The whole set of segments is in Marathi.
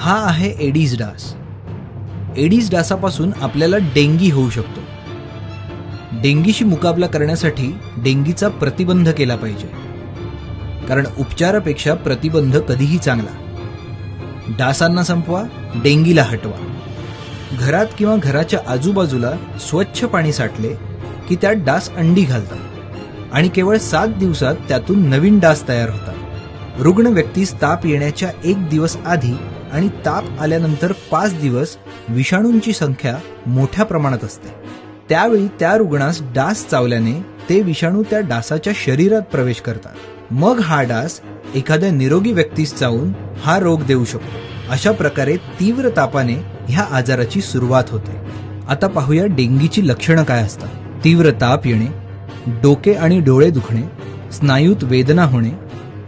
हा आहे एडीज डास. एडीज डासापासून आपल्याला डेंगी होऊ शकतो. डेंगीशी मुकाबला करण्यासाठी डेंगीचा प्रतिबंध केला पाहिजे. कारण उपचारापेक्षा प्रतिबंध कधीही चांगला. डासांना संपवा डेंगीला हटवा. घरात किंवा घराच्या आजूबाजूला स्वच्छ पाणी साठले की त्यात डास अंडी घालतात. आणि केवळ सात दिवसात त्यातून नवीन डास तयार होतात. रुग्ण व्यक्तीस ताप येण्याच्या एक दिवस आधी आणि ताप आल्यानंतर पाच दिवस विषाणूंची संख्या मोठ्या प्रमाणात असते. त्यावेळी त्या रुग्णास डास चावल्याने ते विषाणू त्या डासाच्या शरीरात प्रवेश करतात. मग हा डास एखाद्या निरोगी व्यक्तीस चावून हा रोग देऊ शकतो. अशा प्रकारे तीव्र तापाने ह्या आजाराची सुरुवात होते. आता पाहूया डेंगीची लक्षणं काय असतात. तीव्र ताप येणे डोके आणि डोळे दुखणे स्नायूत वेदना होणे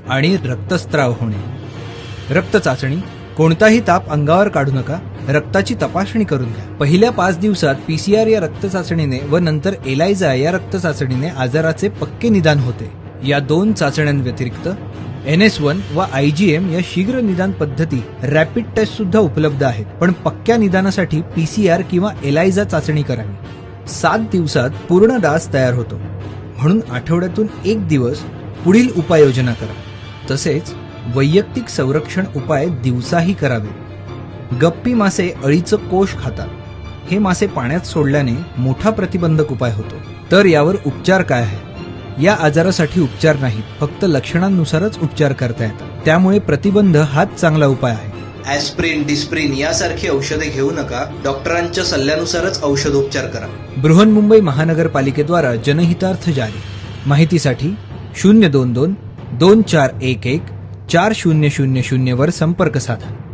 आणि रक्तस्त्राव होणे. रक्त चाचणी कोणताही ताप अंगावर काढू नका रक्ताची तपासणी करून घ्या. पहिल्या पाच दिवसात पीसीआर या रक्त चाचणीने व नंतर एलायझा या रक्त चाचणीने आजाराचे पक्के निदान होते. या दोन चाचण्यांव्यतिरिक्त एन एस वन व आय जी एम या शीघ्र निदान पद्धती रॅपिड टेस्ट सुद्धा उपलब्ध आहेत. पण पक्क्या निदानासाठी पीसीआर किंवा एलायझा चाचणी करावी. सात दिवसात पूर्ण डास तयार होतो. म्हणून आठवड्यातून एक दिवस पुढील उपाययोजना करा. तसेच वैयक्तिक संरक्षण उपाय दिवसाही करावे. गप्पी मासे अळीचं कोष खातात. हे मासे पाण्यात सोडल्याने मोठा प्रतिबंधक उपाय होतो. तर यावर उपचार काय आहे? या आजारासाठी उपचार नाहीत फक्त लक्षणांनुसारच उपचार करता येतात. त्यामुळे प्रतिबंध हाच चांगला उपाय आहे. ऍस्प्रिन डिस्प्रिन यासारखी औषधे घेऊ नका. डॉक्टरांच्या सल्ल्यानुसारच औषधोपचार करा. बृहन्मुंबई महानगरपालिकेद्वारा जनहितार्थ जारी. माहितीसाठी शून्य दोन दोन दोन चार एक एक चार शून्य शून्य शून्यवर संपर्क साधा.